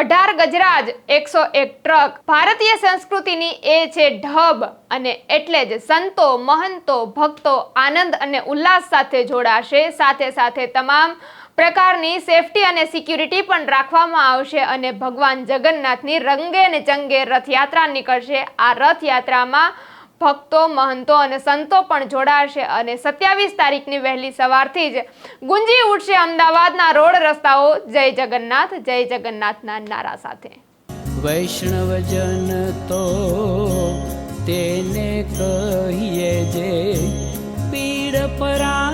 અઢાર ગજરાજ એકસો એક ટ્રક. ભારતીય સંસ્કૃતિની એ છે ઢબ અને એટલે જ સંતો, મહંતો, ભક્તો આનંદ અને ઉલ્લાસ સાથે જોડાશે. સાથે સાથે તમામ પ્રકારની સેફટી અને સિક્યુરિટી પણ રાખવામાં આવશે અને ભગવાન જગન્નાથની રંગે ને ચંગે રથયાત્રા નીકળશે. આ રથયાત્રામાં ભક્તો, મહંતો અને સંતો પણ જોડાશે અને સત્યાવીસ તારીખની વહેલી સવારથી જ ગુંજી ઉઠશે અમદાવાદના રોડ રસ્તાઓ. જય જગન્નાથ, જય જગન્નાથના નારા સાથે. વૈષ્ણવજન તો તેને કહીએ જે પીડ પરાઈ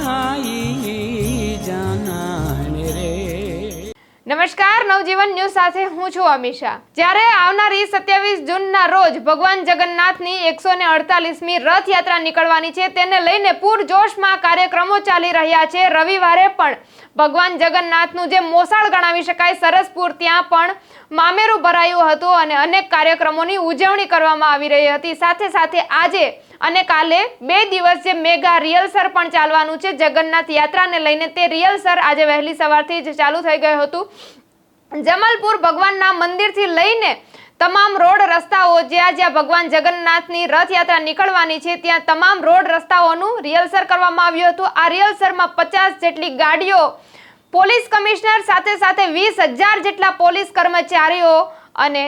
નમસ્કાર, નવજીવન ન્યૂઝ સાથે હું છું અમીષા. જ્યારે આવનારી સત્યાવીસ જૂનના રોજ ભગવાન જગન્નાથની એકસો ને અડતાલીસમી રથયાત્રા નીકળવાની છે, તેને લઈને પૂરજોશમાં કાર્યક્રમો ચાલી રહ્યા છે. રવિવારે પણ ભગવાન જગન્નાથનું જે મોસાળ ગણાવી શકાય સરસપુર ત્યાં પણ મામેરું ભરાયું હતું અને અનેક કાર્યક્રમોની ઉજવણી કરવામાં આવી રહી હતી. સાથે સાથે આજે અને કાલે બે દિવસ જે મેગા રિયલસર પણ ચાલવાનું છે. જગન્નાથ યાત્રાને લઈને તે રિયલસર આજે વહેલી સવારથી જ ચાલુ થઈ ગયું હતું. જમલપુર ભગવાનના મંદિરથી લઈને તમામ રોડ રસ્તાઓ જ્યાં જ્યાં ભગવાન જગન્નાથની રથયાત્રા નીકળવાની છે, ત્યાં તમામ રોડ રસ્તાઓનું રિયલસર કરવામાં આવ્યું હતું. આ રિયલસરમાં પચાસ જેટલી ગાડીઓ, પોલીસ કમિશનર સાથે સાથે વીસ હજાર જેટલા પોલીસ કર્મચારીઓ અને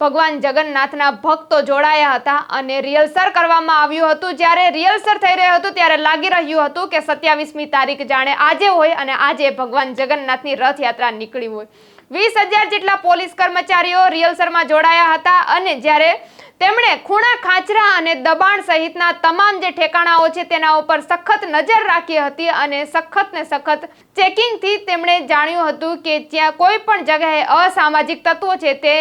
ભગવાન જગન્નાથના ભક્તો જોડાયા હતા અને રિયલસર કરવામાં આવ્યું હતું. જ્યારે રિયલસર થઈ રહ્યું હતું, ત્યારે લાગી રહ્યું હતું કે સત્યાવીસમી તારીખ જાણે આજે હોય અને આજે ભગવાન જગન્નાથની રથયાત્રા નીકળી હોય. વીસ હજાર જેટલા પોલીસ કર્મચારીઓ રિયલસરમાં જોડાયા હતા અને જ્યારે તેમણે ખૂણા ખાંચરા અને દબાણ સહિતના તમામ જે ઠેકાણાઓ છે તેના ઉપર સખત નજર રાખી હતી અને સખત ને સખત ચેકિંગથી તેમણે જાણ્યું હતું કે જ્યાં કોઈ પણ જગ્યાએ અસામાજિક તત્વો છે તે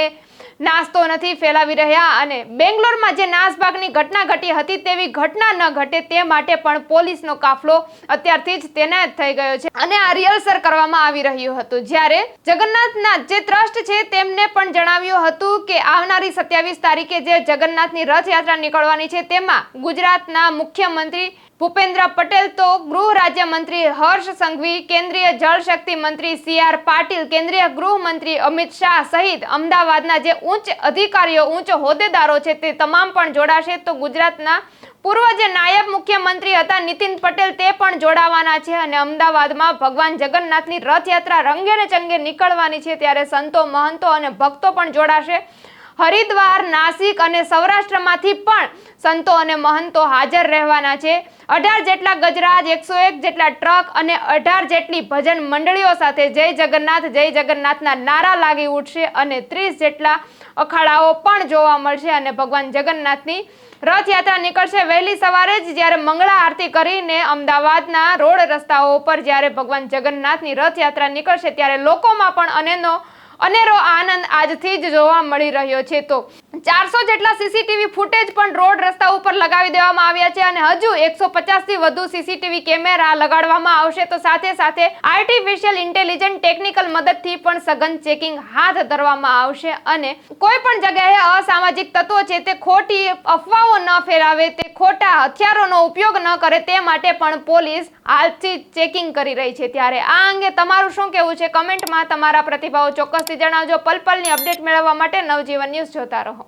નાસ્તો નથી ફેલાવી રહ્યા અને બેંગ્લોરમાં જે નાસભાગની ઘટના ઘટી હતી તેવી ઘટના ન ઘટે તે માટે પણ પોલીસનો કાફલો અત્યારથી જ તૈનાત થઈ ગયો છે અને આ રિહર્સલ કરવામાં આવી રહ્યું હતું. જ્યારે જગન્નાથના જે ટ્રસ્ટ છે તેમને પણ જણાવ્યું હતું કે આવનારી સત્યાવીસ તારીખે જે જગન્નાથની રથયાત્રા નીકળવાની છે તેમાં ગુજરાતના મુખ્યમંત્રી ભૂપેન્દ્ર પટેલ તો ગૃહ રાજ્યમંત્રી હર્ષ સંઘવી, કેન્દ્રીય જળશક્તિ મંત્રી સી આર પાટીલ, કેન્દ્રીય ગૃહમંત્રી અમિત શાહ સહિત અમદાવાદના જે ઉચ્ચ અધિકારીઓ, ઉચ્ચ હોદ્દેદારો છે તે તમામ પણ જોડાશે. તો ગુજરાતના પૂર્વ જે નાયબ મુખ્યમંત્રી હતા નીતિન પટેલ તે પણ જોડાવાના છે અને અમદાવાદમાં ભગવાન જગન્નાથની રથયાત્રા રંગે ને ચંગે નીકળવાની છે. ત્યારે સંતો, મહંતો અને ભક્તો પણ જોડાશે. હરિદ્વાર, નાસિક અને સૌરાષ્ટ્રમાંથી પણ સંતો અને મહંતો હાજર રહેવાના છે. અઢાર જેટલા ગજરાજ, એકસો એક જેટલા ટ્રક અને અઢાર જેટલી ભજન મંડળીઓ સાથે જય જગન્નાથ, જય જગન્નાથના નારા લાગી ઉઠશે અને ત્રીસ જેટલા અખાડાઓ પણ જોવા મળશે અને ભગવાન જગન્નાથની રથયાત્રા નીકળશે. વહેલી સવારે જ જ્યારે મંગળા આરતી કરીને અમદાવાદના રોડ રસ્તાઓ પર જ્યારે ભગવાન જગન્નાથની રથયાત્રા નીકળશે, ત્યારે લોકોમાં પણ અનેનો અનેરો આનંદ આજથી જ જોવા મળી રહ્યો છે. તો ચારસો જેટલા સીસીટીવી ફૂટેજ પણ રોડ રસ્તા ઉપર લગાવી દેવામાં આવ્યા છે અને હજુ એકસો થી વધુ સીસીટીવી કેમેરા લગાડવામાં આવશે. તો સાથે સાથે આર્ટિફિશિયલ ઇન્ટેલિજન્ટ ટેકનિકલ મદદથી પણ સઘન ચેકિંગ હાથ ધરવામાં આવશે અને કોઈ જગ્યાએ અસામાજિક તત્વો છે તે ખોટી અફવાઓ ન ફેલાવે, તે ખોટા હથિયારોનો ઉપયોગ ન કરે તે માટે પણ પોલીસ હાલથી ચેકિંગ કરી રહી છે. ત્યારે આ અંગે તમારું શું કહેવું છે? કમેન્ટમાં તમારા પ્રતિભાવો ચોક્કસથી જણાવજો. પલ પલની અપડેટ મેળવવા માટે નવજીવન ન્યૂઝ જોતા રહો.